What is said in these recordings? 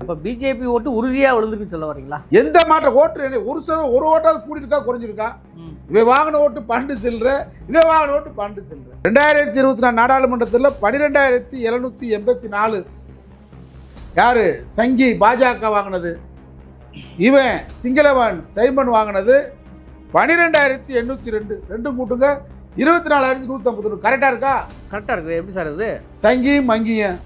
இப்போ பிஜேபி ஓட்டு உறுதியாக விழுந்துருக்குன்னு சொல்ல வரீங்களா? எந்த மாற்ற ஓட்டு என்ன- ஒரு சதம் ஒரு ஓட்டாவது கூடியிருக்கா குறைஞ்சிருக்கா? இவன் வாங்கின ஓட்டு பன்னெண்டு சில்லற இவன் வாங்கின ஓட்டு பன்னெண்டு சில்லற ரெண்டாயிரத்தி இருபத்தி நாலு நாடாளுமன்றத்தில் பன்னிரெண்டாயிரத்தி எழுநூத்தி எண்பத்தி நாலு. யாரு? சங்கி பாஜக வாங்கினது. இவன் சிங்களவன் சைமன் வாங்கினது. பன்னிரெண்டாயிரத்தி எண்ணூற்றி ரெண்டு ரெண்டு கூட்டுங்க. இருபத்தி நாலாயிரத்தி நூற்றி ஐம்பத்தி கரெக்டாக இருக்கா? கரெக்டாக இருக்குது எப்படி சார் இது? சங்கியும் மங்கியும்.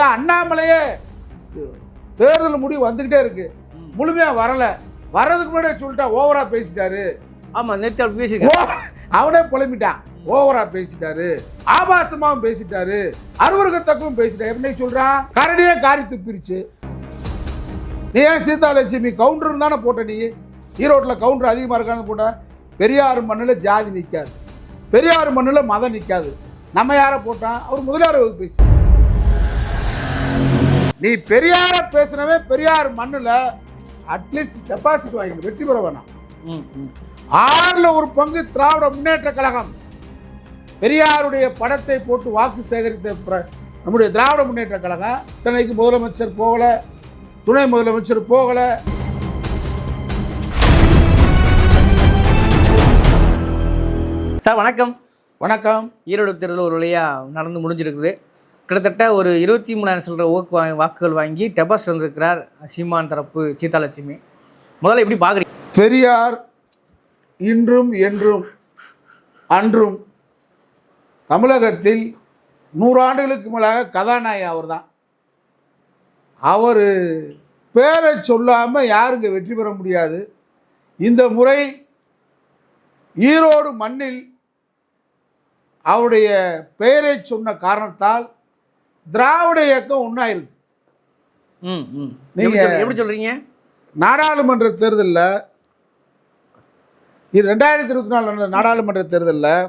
ஏன் அண்ணாமலையே. தேர்தல் முடிவு வந்துக்கிட்டே இருக்கு. முழுமையாக வரல. வர்றதுக்கு முன்னாடியே சொல்லிட்டா ஓவரா பேசிட்டாரு. ஆமாம் நேற்று ஓ- அவனே புலம்பிட்டான். ஓவரா பேசிட்டாரு. ஆபாசமாவும் பேசிட்டாரு. அருவருக்கத்தக்கவும் பேசிட்டாரு. எப்படி சொல்றான்? கரடியே காரி துப்பிருச்சு. நீ ஏன் சீதாலட்சுமி கவுண்டர் தானே போட்ட நீ? ஈரோட்டில் கவுண்டர் அதிகமாக இருக்கான்னு போட்ட பெரியார் மண்ணில் ஜாதி நிற்காது பெரியார் மண்ணில் மதம் நிற்காது நம்ம யாரை போட்டான்? அவர் முதலியார் பேச்சு. நீ பெரியார பேசுனவே பெரியார் மண்ணில் அட்லீஸ்ட் டெபாசிட் வாங்கி வெற்றி பெற வேணாம். ஆறுல ஒரு பங்கு திராவிட முன்னேற்ற கழகம். பெரியாருடைய படத்தை போட்டு வாக்கு சேகரித்த நம்முடைய திராவிட முன்னேற்ற கழகம் இத்தனைக்கு முதலமைச்சர் போகல துணை முதலமைச்சர் போகல. சார் வணக்கம். வணக்கம். ஈரோடு தேர்தல் ஒரு வழியாக நடந்து முடிஞ்சிருக்குது. கிட்டத்தட்ட ஒரு இருபத்தி மூணாயிரம் சொல்கிற ஓக்கு வாங்கி வாக்குகள் வாங்கி டெபாஸ் வந்திருக்கிறார் சீமான் தரப்பு சீதாலட்சுமி. முதல்ல எப்படி பார்க்குறீங்க பெரியார் இன்றும் என்றும் அன்றும் தமிழகத்தில் நூறாண்டுகளுக்கு மேலாக கதாநாயகி அவர்தான். அவர் பேரை சொல்லாமல் யாருங்க வெற்றி பெற முடியாது. இந்த முறை ஈரோடு மண்ணில் அவருடைய பெயரை சொன்ன காரணத்தால் திராவிட இயக்கம் ஒன்றாயிருக்கு ம் ம். நீங்க- எப்படி சொல்கிறீங்க நாடாளுமன்ற தேர்தலில் இது ரெண்டாயிரத்தி இருபத்தி நாலு நடந்த நாடாளுமன்ற தேர்தலில்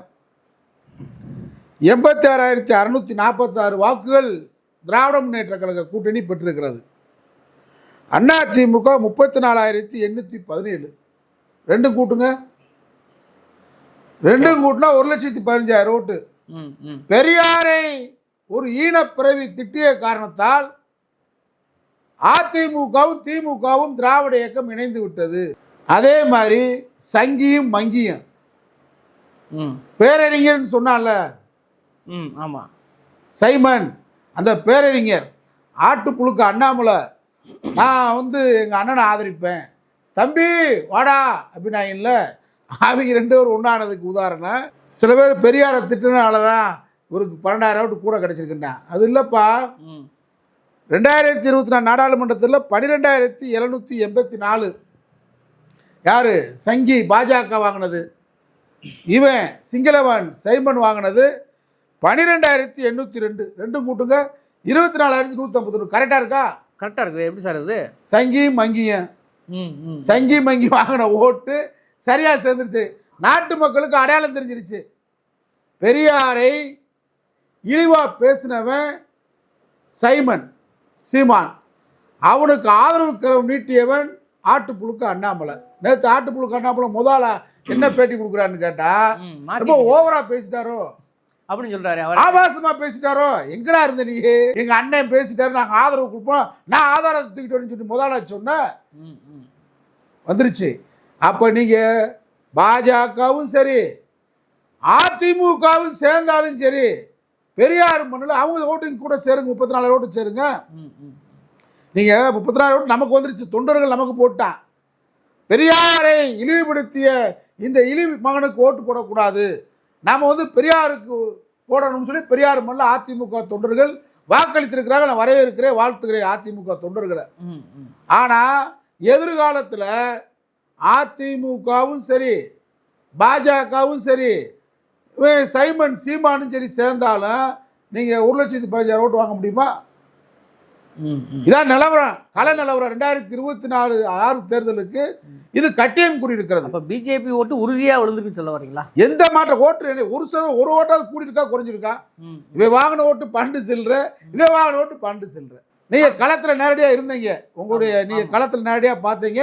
எண்பத்தி ஆறாயிரத்தி அறநூற்றி நாற்பத்தாறு வாக்குகள் திராவிட முன்னேற்ற கழக கூட்டணி பெற்றிருக்கிறது. அதிமுக முப்பத்தி நாலாயிரத்தி எண்ணூற்றி பதினேழு. ரெண்டும் கூட்டுங்க. ரெண்டும் கூட்டினா ஒரு லட்சத்தி பதினஞ்சாயிரம் ஓட்டு. பெரியாரை ஒரு ஈனப்பிறவி திட்டிய காரணத்தால் அதிமுகவும் திமுகவும் திராவிட இயக்கம் இணைந்து விட்டது. அதே மாதிரி சங்கியும் மங்கியும். ம். பேரறிஞர்னு சொன்னால ம் ஆமாம் சைமன் அந்த பேரறிஞர் ஆட்டுப்புழுக்கு அண்ணாமலை நான் வந்து எங்கள் அண்ணனை ஆதரிப்பேன். தம்பி வாடா அப்படின்னாங்கல்ல அவங்க ரெண்டு பேரும் ஒன்றானதுக்கு உதாரணம். சில பேர் பெரியாரை திட்டுனால தான் இவருக்கு பன்னெண்டாயிரம் ஓட்டு கூட கிடச்சிருக்குன்னா அது இல்லைப்பா. ரெண்டாயிரத்தி இருபத்தி நாலு நாடாளுமன்றத்தில் பன்னிரெண்டாயிரத்தி எழுநூற்றி எண்பத்தி நாலு. யார்? சங்கி பாஜக வாங்கினது. இவன் சிங்களவன் சைமன் வாங்கினது பன்னிரெண்டாயிரத்தி எண்ணூற்றி ரெண்டு. ரெண்டும் கூட்டுங்க. இருபத்தி நாலாயிரத்தி நூற்றம்பத்தி கரெக்டாக இருக்கா? கரெக்டாக இருக்குது. எப்படி சார் இது? சங்கியும் மங்கியும். சங்கி மங்கி வாங்கின ஓட்டு சரியாக சேர்ந்துருச்சு. நாட்டு மக்களுக்கு அடையாளம் தெரிஞ்சிருச்சு. பெரியாரை இழிவாக பேசினவன் சைமன் சீமான். அவனுக்கு ஆதரவு கரம் நீட்டியவன் ஆட்டுப்புழுக்கு அண்ணாமலை. நேற்று ஆட்டுப்புழுக்கு அண்ணாமலை முதலா என்ன பேட்டி கொடுக்குறான்னு கேட்டா ரொம்ப ஓவரா பேசிட்டாரோ? அப்படின்னு சொல்கிறாரு அவர். ஆபாசமா பேசிட்டாரோ? எங்கடா இருந்த நீ? எங்க அண்ணன் பேசிட்டாரு நாங்க ஆதரவு கொடுப்போம். நான் ஆதாரத்தை தூக்கிட்டு வரேன்னு சொல்லிட்டு முதலா சொன்னேன் ம் ம். வந்துருச்சு. அப்போ நீங்கள் பாஜகவும் சரி அதிமுகவும் சேர்ந்தாலும் சரி பெரியார் மண்ணில் அவங்க ஓட்டுங்க கூட சேருங்க முப்பத்தி நாலு ஓட்டு சேருங்க. ம் ம் நீங்கள் முப்பத்தி நாலு ஓட்டு நமக்கு வந்துருச்சு தொண்டர்கள் நமக்கு போட்டான். பெரியாரை இழிவுபடுத்திய இந்த இழிவு மகனுக்கு ஓட்டு போடக்கூடாது. நாம் வந்து பெரியாருக்கு போடணும்னு சொல்லி பெரியார் மண்ணில் அதிமுக தொண்டர்கள் வாக்களித்திருக்கிறாங்க நான் வரவேற்கிறேன் வாழ்த்துக்கிறேன் அதிமுக தொண்டர்களை. ஆனால் எதிர்காலத்தில் அதிமுகவும் சரி பாஜகவும் சரி சைமன் சீமானும் சரி சேர்ந்தாலும் நீங்கள் ஒரு லட்சத்தி பதினஞ்சாயிரம் ஓட்டு வாங்க முடியுமா? இதான் நிலவரம். கல நிலவரம். ரெண்டாயிரத்தி இருபத்தி நாலு ஆறு தேர்தலுக்கு இது கட்டியம் கூடியிருக்கிறது. அப்போ பிஜேபி ஓட்டு உறுதியாக விழுந்துருக்குன்னு சொல்ல வரீங்களா? எந்த மாற்ற ஓட்டு என்ன? ஒரு சதம் ஒரு ஓட்டாவது கூடியிருக்கா குறைஞ்சிருக்கா? இவன் வாங்கின ஓட்டு பன்னெண்டு சில்லற இவன் வாங்கின ஓட்டு பன்னெண்டு சில்லற. நீங்கள் களத்தில் நேரடியாக இருந்தீங்க. உங்களுடைய நீங்கள். களத்தில் நேரடியாக பார்த்தீங்க.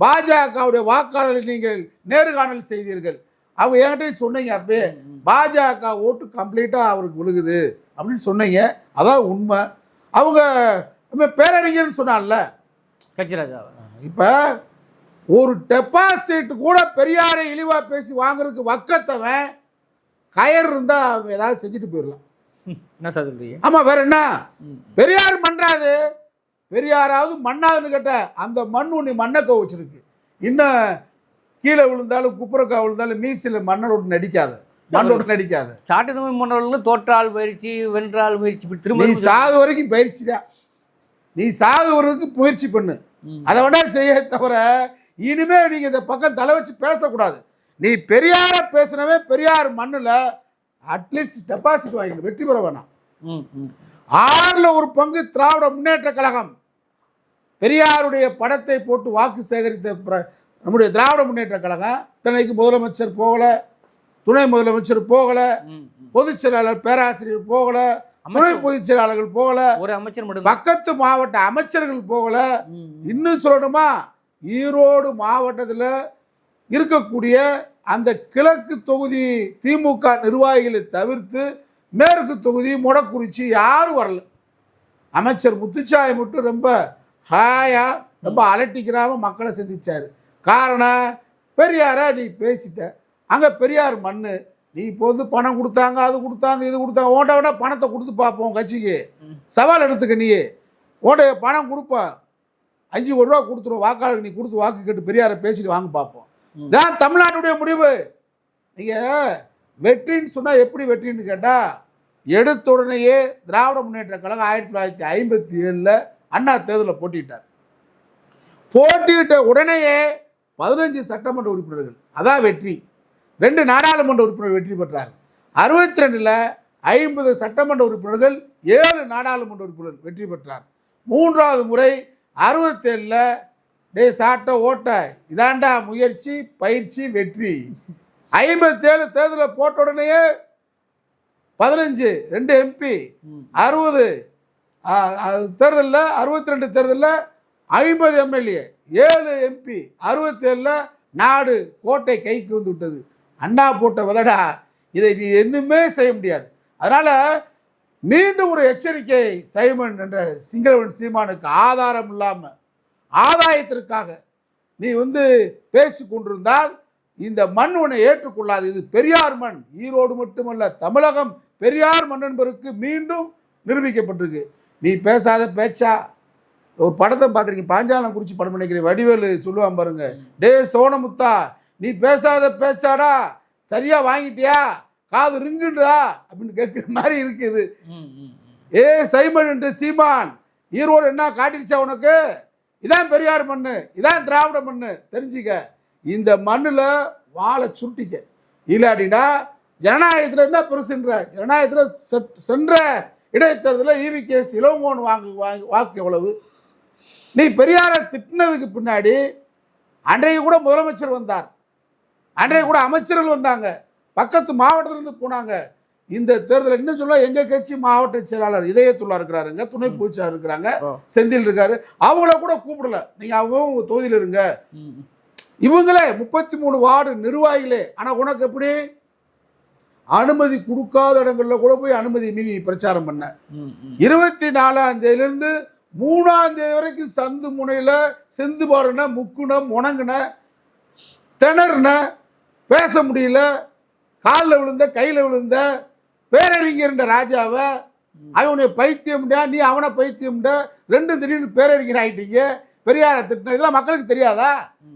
பாஜகவுடைய வாக்காளரை நீங்கள் நேர்காணல் செய்தீர்கள். அவங்க என்கிட்ட சொன்னீங்க அப்பயே பாஜக ஓட்டு கம்ப்ளீட்டாக அவருக்கு விழுகுது அப்படின்னு சொன்னீங்க. அதான் உண்மை. அவங்க பேரறிஞர்னு சொன்னான்ல கட்சிராஜா. இப்போ ஒரு டெபாசிட் கூட பெரியாரை இழிவாக பேசி வாங்குறதுக்கு வக்கத்தவன் கயர் இருந்தால் அவன் ஏதாவது செஞ்சுட்டு போயிடலாம். என்ன சார் சொல்றீங்க? ஆமாம் வேற என்ன. பெரியார் மண்ணாது பெரியாராவது மண்ணாதுன்னு கேட்ட அந்த மண் உன்னை மண்ணை வச்சிருக்கு இன்னும் கீழே விழுந்தாலும் குப்புறக்கா விழுந்தாலும் மீசில் மண்ணோடு நடிக்காத. மண்ணோடு நடிக்காத. சாட்டை மன்னர்களும் தோற்றால் பயிற்சி வென்றால் முயற்சி திரும்ப நீ சாகு வரைக்கும் பயிற்சி தான். நீ சாகு வரைக்கும் முயற்சி பண்ணு. அதை வேணா செய்ய தவிர இனிமே நீங்க இந்த பக்கம் தலை வச்சு பேசக்கூடாது. நீ பெரியார பேசினவே பெரியார் மண்ணுல அட்லீஸ்ட் டெபாசிட் வாங்கிக்கணும் வெற்றி பெற வேணாம். ஆறுல ஒரு பங்கு திராவிட முன்னேற்ற கழகம். பெரியாருடைய படத்தை போட்டு வாக்கு சேகரித்த நம்முடைய திராவிட முன்னேற்ற கழகம் இத்தனைக்கு முதலமைச்சர் போகல துணை முதலமைச்சர் போகல. பொதுச் செயலாளர் பேராசிரியர் போகல துணை பொதுச் செயலாளர்கள் போகல ஒரு அமைச்சர் மட்டும் பக்கத்து மாவட்ட அமைச்சர்கள் போகல. இன்னும் சொல்லணுமா? ஈரோடு மாவட்டத்தில் இருக்கக்கூடிய அந்த கிழக்கு தொகுதி திமுக நிர்வாகிகளை தவிர்த்து மேற்கு தொகுதி மொடக்குறிச்சி யாரும் வரல. அமைச்சர் முத்துச்சாமி மட்டும் ரொம்ப ஹாயா ரொம்ப அலட்டிக்கிறாம மக்களை சந்திச்சாரு. காரணம் பெரியாரா நீ பேசிட்ட. அங்கே பெரியார் மண்ணு நீ இப்போ வந்து பணம் கொடுத்தாங்க அது கொடுத்தாங்க இது கொடுத்தாங்க ஓட்ட விட பணத்தை கொடுத்து பார்ப்போம் கட்சிக்கு. சவால் எடுத்துக்க நீ ஓட்ட பணம் கொடுப்ப. அஞ்சு கோடி ரூபா கொடுத்துருவோம் வாக்காளருக்கு நீ கொடுத்து வாக்கு கேட்டு பெரியாரை பேசிட்டு வாங்க பார்ப்போம் ம். இதான் தமிழ்நாட்டுடைய முடிவு. நீங்கள் வெற்றின்னு சொன்னால் எப்படி வெற்றின்னு கேட்டால் எடுத்த உடனேயே திராவிட முன்னேற்ற கழகம் ஆயிரத்தி தொள்ளாயிரத்தி ஐம்பத்தி ஏழில் அண்ணா தேர்தலில் போட்டியிட்டார் போட்டியிட்ட உடனேயே பதினஞ்சு சட்டமன்ற உறுப்பினர்கள். அதான் வெற்றி. ரெண்டு நாடாளுமன்ற உறுப்பினர் வெற்றி பெற்றார். அறுபத்தி ரெண்டில் ஐம்பது சட்டமன்ற உறுப்பினர்கள் ஏழு நாடாளுமன்ற உறுப்பினர் வெற்றி பெற்றார். மூன்றாவது முறை அறுபத்தேழில் டே சாட்ட ஓட்ட. இதாண்டா முயற்சி பயிற்சி வெற்றி. ஐம்பத்தேழு தேர்தலில் போட்ட உடனேயே பதினஞ்சு ரெண்டு எம்பி. அறுபது தேர்தலில் அறுபத்தி ரெண்டு தேர்தலில் ஐம்பது எம்எல்ஏ. ஏழு எம்பி அறுபத்தேழில் நாடு கோட்டை கைக்கு வந்து விட்டது. அண்ணா போட்ட விதடா இதை நீ இன்னுமே செய்ய முடியாது. அதனால் மீண்டும் ஒரு எச்சரிக்கை சைமன் என்ற சிங்களவன் சீமானுக்கு ஆதாரம் இல்லாமல் ஆதாயத்திற்காக நீ வந்து பேசி கொண்டிருந்தால் இந்த மண் உன்னை ஏற்றுக்கொள்ளாது. இது பெரியார் மண் ஈரோடு மட்டுமல்ல தமிழகம் பெரியார் மண் என்பதற்கு மீண்டும் நிரூபிக்கப்பட்டிருக்கு. நீ பேசாத பேச்சா? ஒரு படத்தை பார்த்துருக்கீங்க. பாஞ்சாலம் குறிச்சி படம் நினைக்கிறேன் வடிவேலு சொல்லுவான் பாருங்க. டே சோனமுத்தா நீ பேசாத பேச்சாடா. சரியா வாங்கிட்டியா? காது ரிங்குண்டா அப்படின்னு கேட்குற மாதிரி இருக்குது. ஏ சைமன் என்று சீமான் ஈரோடு என்ன காட்டிடுச்சா உனக்கு? இதான் பெரியார் மண்ணு இதான் திராவிட மண்ணு. தெரிஞ்சுக்க. இந்த மண்ணில் வாழை சுட்டிக்க இல்லாட்டினா ஜனநாயகத்தில் என்ன பெருசுன்ற? ஜனநாயகத்தில் சென்ற இடைத்தேர்தலில் ஈவி கேஸ் இளங்கோன் வாங்கு வாங்கு வாக்கு எவ்வளவு? நீ பெரியாரை திட்டினதுக்கு பின்னாடி அன்றைக்கு கூட முதலமைச்சர் வந்தார். அன்றைக்கு கூட அமைச்சர்கள் வந்தாங்க. பக்கத்து மாவட்டத்திலிருந்து போனாங்க. இந்த தேர்தல் இன்னும் சொல்ல எங்க கட்சி மாவட்ட செயலாளர் இதயத்துள்ளா இருக்கிறாருங்க துணை பொதுச்செயலாளர் இருக்கிறாங்க. செந்தில் இருக்காரு. அவங்கள கூட கூப்பிடல. நீங்க அவங்க உங்க தொகுதியில் இருங்க. இவங்களே முப்பத்தி மூணு வார்டு நிர்வாகிகளே. ஆனா உனக்கு எப்படி? அனுமதி கொடுக்காத இடங்கள்ல கூட போய் அனுமதி மீறி பிரச்சாரம் பண்ண. இருபத்தி நாலாம் தேதியிலிருந்து மூணாம் தேதி வரைக்கும் சந்து முனையில் செந்து பாருன முக்குன முணங்குன திணறுன பேச முடியல காலில் விழுந்த கையில் விழுந்த பேரறிஞர்ன்ற ராஜாவை அவனுடைய பைத்தியம்டா நீ அவனை பைத்தியம்டா ரெண்டும் திடீர்னு பேரறிஞர் ஆகிட்டீங்க பெரியாரை திட்டின இதெல்லாம் மக்களுக்கு தெரியாதா?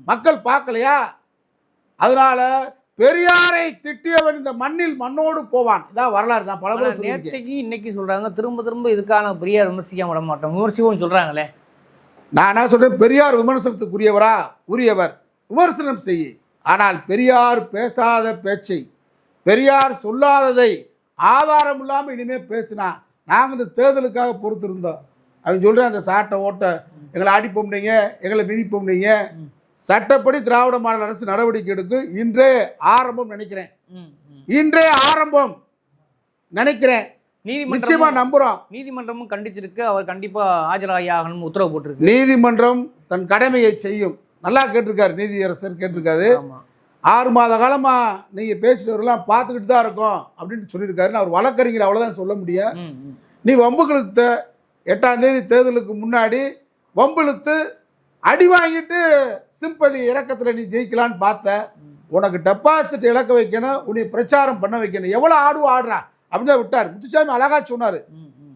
மக்கள் பார்க்கலையா? அதனால் பெரியாரை திட்டியவன் இந்த மண்ணில் மண்ணோடு போவான். இதான் வரலாறு நான் பல நேத்தைக்கு இன்னைக்கு சொல்றாங்க திரும்ப திரும்ப இதுக்கான பெரியார் விமர்சிக்க விட மாட்டோம். விமர்சிக்கவும் சொல்றாங்களே. நான் என்ன சொல்றேன்? பெரியார் விமர்சனத்துக்குரியவரா உரியவர்? விமர்சனம் செய் ஆனால் பெரியார் பேசாத பேச்சை பெரியார் சொல்லாததை ஆதாரம் இல்லாமல் இனிமே பேசினா நாங்கள் இந்த தேர்தலுக்காக பொறுத்திருந்தோம். அவன் சொல்கிறேன் அந்த சாட்டை ஓட்ட. எங்களை அடிப்போம்னீங்க எங்களை மிதிப்போம்னீங்க. சட்டப்படி திராவிட மாடல் அரசு நடவடிக்கை எடுக்கும் இன்றே ஆரம்பம் நினைக்கிறேன். இன்றே ஆரம்பம் நினைக்கிறேன். நிச்சயமா நம்புறோம். நீதிமன்றமும் கண்டிச்சிருக்கு. அவர் கண்டிப்பா ஆஜராகி ஆகணும்னு உத்தரவு போட்டிருக்கு. நீதிமன்றம் தன் கடமையை செய்யும். நல்லா கேட்டிருக்காரு நீதியரசர் கேட்டிருக்காரு. ஆறு மாத காலமாக நீங்கள் பேசிட்டு வரலாம் பார்த்துக்கிட்டு தான் இருக்கோம் அப்படின்னு சொல்லியிருக்காரு. ஒரு வழக்கறிஞர் அவ்வளோதான் சொல்ல முடியும். நீ வம்புகளுத்த எட்டாம் தேதி தேர்தலுக்கு முன்னாடி வம்பிழுத்து அடி வாங்கிட்டு சிம்பதி இறக்கத்தில் நீ ஜெயிக்கலான்னு பார்த்த உனக்கு டெபாசிட் இழக்க வைக்கணும் உன்னை பிரச்சாரம் பண்ண வைக்கணும். எவ்வளோ ஆடுவோ ஆடுறா? அப்படின்னு தான் விட்டார். முத்துசாமி அழகா சொன்னார்.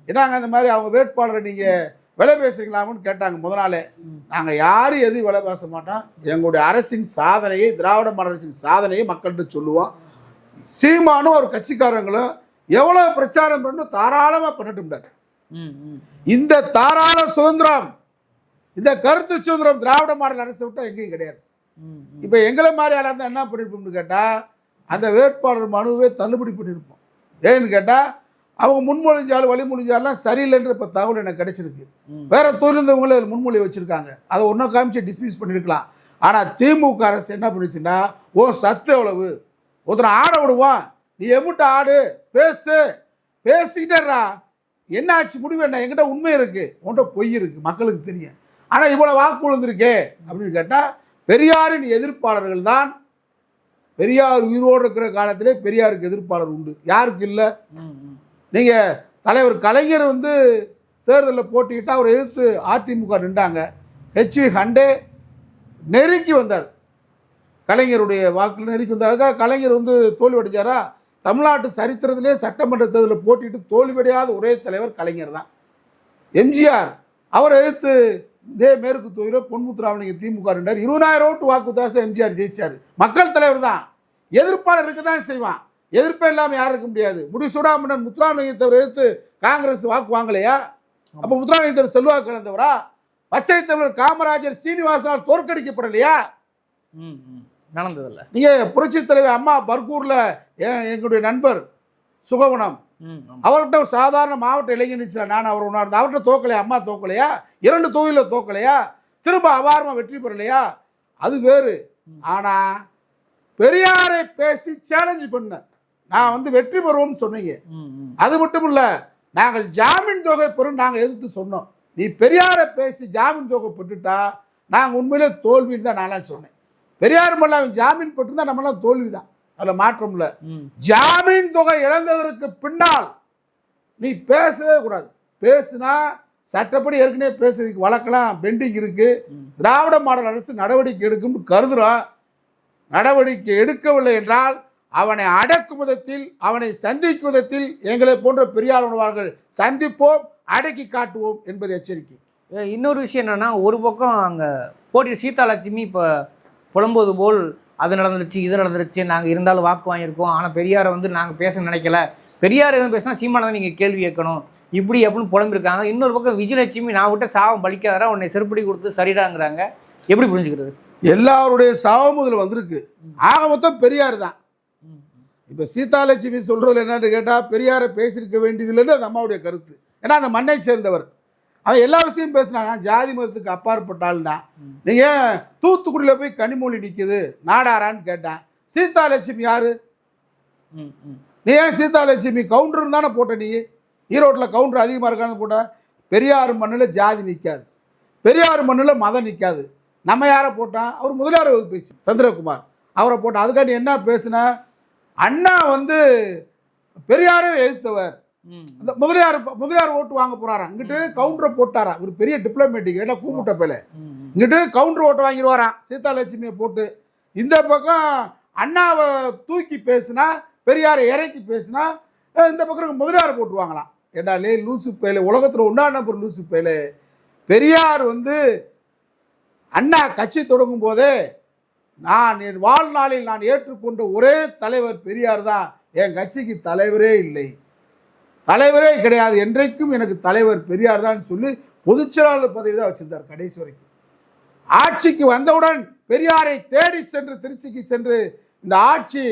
என்னங்க அந்த மாதிரி அவங்க வேட்பாளரை நீங்கள் விலை பேசுறீங்களாமுன்னு கேட்டாங்க முத நாளே நாங்கள் யாரும் எதுவும் விலை பேச மாட்டோம். எங்களுடைய அரசின் சாதனையை திராவிட மாடல் அரசின் சாதனையை மக்கள்கிட்ட சொல்லுவோம். சீமானும் ஒரு கட்சிக்காரங்களும் எவ்வளோ பிரச்சாரம் பண்ணணும் தாராளமாக ம். இந்த தாராள சுதந்திரம் இந்த கருத்து சுதந்திரம் திராவிட மாடல் அரசை விட்டா எங்கேயும் கிடையாது. இப்போ எங்களை மாதிரி ஆளாக இருந்தால் என்ன பண்ணியிருப்போம்னு கேட்டால் அந்த வேட்பாளர் மனுவே தள்ளுபடி பண்ணியிருப்போம் ஏன்னு கேட்டால் அவங்க முன்மொழிஞ்சாலும் வழிமொழிஞ்சாலும் சரியில்லைன்ற இப்போ தகவல் எனக்கு கிடைச்சிருக்கு. வேற தொழில்ந்தவங்களே அதில் முன்மொழி வச்சுருக்காங்க. அதை ஒன்றும் காமிச்சு டிஸ்மிஸ் பண்ணியிருக்கலாம் ஆனால் திமுக அரசு என்ன பண்ணுச்சுன்னா ஓ சத்து எவ்வளவு? ஒருத்தனை ஆட விடுவான் நீ எம்பிட்ட ஆடு பேசு. பேசிக்கிட்டேறா என்ன ஆச்சு முடிவு என்ன? என்கிட்ட உண்மை இருக்கு. உன்கிட்ட பொய் இருக்கு. மக்களுக்கு தெரியும். ஆனால் இவ்வளோ வாக்கு விழுந்திருக்கே அப்படின்னு கேட்டால் பெரியாரின் எதிர்ப்பாளர்கள் தான் பெரியார் உயிரோடு இருக்கிற காலத்திலே பெரியாருக்கு எதிர்ப்பாளர் உண்டு. யாருக்கு இல்லை? நீங்கள் தலைவர் கலைஞர் வந்து தேர்தலில் போட்டிக்கிட்டு அவர் எதிர்த்து அதிமுக நின்றாங்க. ஹெச்வி ஹண்டே நெருக்கி வந்தார். கலைஞருடைய வாக்கில் நெருக்கி வந்தார். அதுக்காக கலைஞர் வந்து தோல்வி அடைஞ்சாரா? தமிழ்நாட்டு சரித்திரத்திலே சட்டமன்ற தேர்தலில் போட்டிட்டு தோல்வியடையாத ஒரே தலைவர் கலைஞர் தான். எம்ஜிஆர் அவரை எதிர்த்து இதே மேற்கு தொகுதியில் பொன்முத்துராமலிங்க திமுக ரெண்டார் இருபதாயிரம் ஓட்டு வாக்கு வித்தியாசம் எம்ஜிஆர் ஜெயிச்சார். மக்கள் தலைவர் தான். எதிர்ப்பாளர் இருக்க தான் செய்வான். எதிர்ப்பே இல்லாமல் யாரும் இருக்க முடியாது. முடிசூடாமன்னன் முத்துராமலிங்கத்தவர் எதிர்த்து காங்கிரஸ் வாக்கு வாங்கலையா? அப்போ முத்துராமலிங்கத்தவர் செல்வாக்கு இழந்தவரா? பச்சை தமிழர் காமராஜர் சீனிவாசனால் தோற்கடிக்கப்படலையா? ம், ம். நடந்ததில்ல. நீங்கள் புரட்சி தலைவர் அம்மா பர்கூரில் எங்களுடைய நண்பர் சுகவனம். அவர்கிட்ட ஒரு சாதாரண மாவட்ட இளைஞர் நிச்சயம் நான் அவர் உணர்ந்து அவர்கிட்ட தோக்கலையா அம்மா தோக்கலையா இரண்டு தொகுதியில் தோக்கலையா திரும்ப அபாரமாக வெற்றி பெறலையா? அது வேறு. ஆனால் பெரியாரை பேசி சேலஞ்ச் பண்ண நான் வந்து வெற்றி பெறுவோம்னு சொன்னீங்க. அது மட்டும் இல்லை நாங்கள் ஜாமீன் தொகை பெறும் நாங்கள் எதிர்த்து சொன்னோம். நீ பெரியாரை பேசி ஜாமீன் தொகை பெற்றுட்டா நாங்கள் உண்மையிலே தோல்வின்னு தான் நான்லாம் சொன்னேன். பெரியார் அவன் ஜாமீன் பெற்றிருந்தா நம்மளாம் தோல்வி தான் அதில் மாற்றம் இல்லை. ஜாமீன் தொகை இழந்ததற்கு பின்னால் நீ பேசவே கூடாது. பேசுனா சட்டப்படி ஏற்கனவே பேசுறதுக்கு வழக்கெல்லாம் பெண்டிங் இருக்கு. ம். திராவிட மாடல் அரசு நடவடிக்கை எடுக்கும்னு கருதுறோம் நடவடிக்கை எடுக்கவில்லை என்றால் அவனை அடக்கும் விதத்தில் அவனை சந்திக்கும் விதத்தில் எங்களை போன்ற பெரியார் உணவார்கள் சந்திப்போம் அடக்கி காட்டுவோம் என்பது எச்சரிக்கை. இன்னொரு விஷயம் என்னன்னா ஒரு பக்கம் அங்கே போட்டி சீதாலட்சுமி இப்போ புலம்புவது போல் அது நடந்துருச்சு இது நடந்துருச்சு நாங்கள் இருந்தாலும் வாக்கு வாங்கியிருக்கோம். ஆனால் பெரியாரை வந்து நாங்கள் பேச நினைக்கல. பெரியார் எதுவும் பேசினா சீமானதை தான் நீங்கள் கேள்வி கேட்கணும். இப்படி எப்படின்னு புலம்பிருக்காங்க. இன்னொரு பக்கம் விஜயலட்சுமி நான் விட்ட சாவம் பலிக்காதரா உன்னை செருப்படி கொடுத்து சரிடாங்கிறாங்க. எப்படி புரிஞ்சுக்கிறது? எல்லாருடைய சாபமும் இதில் வந்திருக்கு. ஆக மொத்தம் பெரியார் தான். இப்போ சீதாலட்சுமி சொல்கிறது என்னன்னு கேட்டால் பெரியாரை பேசியிருக்க வேண்டியதில்லைன்னு அந்த அம்மாவுடைய கருத்து. ஏன்னா அந்த மண்ணை சேர்ந்தவர். அவன் எல்லா விஷயம் பேசினா நான் ஜாதி மதத்துக்கு அப்பாற்பட்டாள்னா ம். நீங்கள் தூத்துக்குடியில் போய் கனிமொழி நிற்குது நாடாரான்னு கேட்டேன். சீதாலட்சுமி யாரு? ம், ம். நீ ஏன் சீதாலட்சுமி? கவுண்டர் தானே போட்ட நீ. ஈரோட்டில் கவுண்டர் அதிகமாக இருக்கான்னு போட்ட. பெரியார் மண்ணில் ஜாதி நிற்காது பெரியார் மண்ணில் மதம் நிற்காது நம்ம யாரை போட்டான் அவர் முதலியார் வகுப்பு சந்திரகுமார். அவரை போட்டான் அதுக்காண்டி என்ன பேசுன? அண்ணா வந்து பெரியாரை எதிர்த்தவர். அந்த முதலியார் முதலியார் ஓட்டு வாங்க போறாராம் இங்கிட்டு கவுண்டரை போட்டாரா? ஒரு பெரிய டிப்ளமேட்டிக் ஏன்னா கூமுட்ட பேல. இங்கிட்டு கவுண்டர் ஓட்டு வாங்கிடுவாராம் சீதாலட்சுமியை போட்டு. இந்த பக்கம் அண்ணாவை தூக்கி பேசுனா பெரியாரை இறக்கி பேசுனா இந்த பக்கம் முதலியாரை போட்டுருவாங்களாம் ஏண்டா லே லூசு பேல உலகத்தில் ஒன்றா நம்பர் லூசு பேல பெரியார் வந்து அண்ணா கட்சி தொடங்கும் போதே நான் என் வாழ்நாளில் நான் ஏற்றுக்கொண்ட ஒரே தலைவர் பெரியார் தான். என் கட்சிக்கு தலைவரே இல்லை. தலைவரே கிடையாது. என்றைக்கும் எனக்கு தலைவர் பெரியார் தான் சொல்லி பொதுச்செயலாளர் பதவி தான் வச்சிருந்தார் கடைசி வரைக்கும். ஆட்சிக்கு வந்தவுடன் பெரியாரை தேடி சென்று திருச்சிக்கு சென்று இந்த ஆட்சி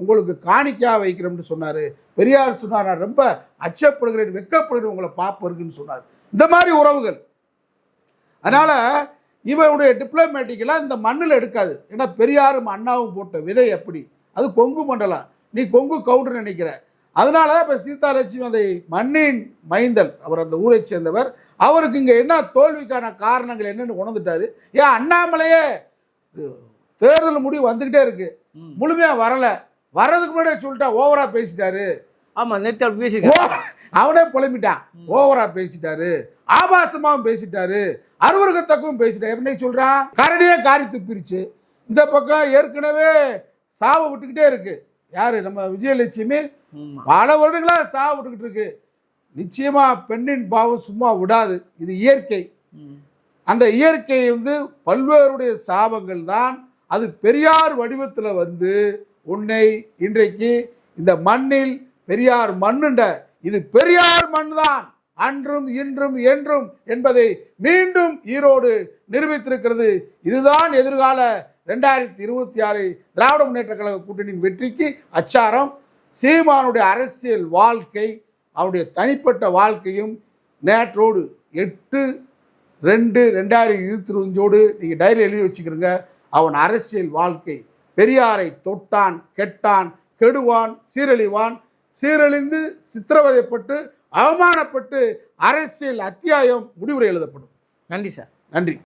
உங்களுக்கு காணிக்கா வைக்கிறோம்னு சொன்னார். பெரியார் சொன்னார் நான் ரொம்ப அச்சப்படுகிறேன் வெக்கப்படுகிறேன் உங்களை பார்ப்பருக்குன்னு சொன்னார். இந்த மாதிரி உறவுகள். அதனால் இவருடைய டிப்ளமேட்டிக்கெல்லாம் இந்த மண்ணில் எடுக்காது. ஏன்னா பெரியாரும் அண்ணாவும் போட்ட விதை எப்படி? அது கொங்கு மண்டலம். நீ கொங்கு கவுண்டர் நினைக்கிற. அதனால தான் இப்போ சீதாலட்சுமி அந்த மண்ணின் மைந்தல் அவர் அந்த ஊரை சேர்ந்தவர். அவருக்கு இங்கே என்ன தோல்விக்கான காரணங்கள் என்னன்னு உணர்ந்துட்டாரு. ஏன் அண்ணாமலையே தேர்தல் முடிவு வந்துக்கிட்டே இருக்கு. ம். முழுமையா வரல. வர்றதுக்கு முன்னாடியே சொல்லிட்டா ஓவரா பேசிட்டாரு. ஆமா நேற்று ஓ- அவனே புலம்பிட்டான். ஓவரா பேசிட்டாரு. ஆபாசமாவும் பேசிட்டாரு. அருவருகத்தக்கும் பேசிட்டாரு. எப்படி சொல்றான் கரடியே காரி துப்பிருச்சு. இந்த பக்கம் ஏற்கனவே சாவை விட்டுக்கிட்டே இருக்கு. யாரு? நம்ம விஜயலட்சுமி. பல வருடங்களா சாவை விட்டுக்கிட்டு இருக்கு. நிச்சயமா பெண்ணின் பாவம் சும்மா விடாது. இது இயற்கை. அந்த இயற்கை வந்து பல்வேறுடைய சாபங்கள் தான் அது பெரியார் வடிவத்தில் வந்து உன்னை இன்றைக்கு இந்த மண்ணில் பெரியார் மண்ணுண்ட இது பெரியார் மண் தான் அன்றும் இன்றும் என்றும் என்பதை மீண்டும் ஈரோடு நிரூபித்திருக்கிறது. இதுதான் எதிர்கால ரெண்டாயிரத்தி இருபத்தி ஆறு திராவிட முன்னேற்ற கழக கூட்டணியின் வெற்றிக்கு அச்சாரம். சீமானுடைய அரசியல் வாழ்க்கை அவனுடைய தனிப்பட்ட வாழ்க்கையும் நேற்றோடு எட்டு ரெண்டு ரெண்டாயிரம் இருபத்தஞ்சோடு நீங்கள் டைரி எழுதி வச்சுக்கிறீங்க. அவன் அரசியல் வாழ்க்கை. பெரியாரை தொட்டான் கெட்டான் கெடுவான் சீரழிவான். சீரழிந்து சித்திரவதைப்பட்டு அவமானப்பட்டு அரசியல் அத்தியாயம் முடிவுரை எழுதப்படும். நன்றி சார். நன்றி.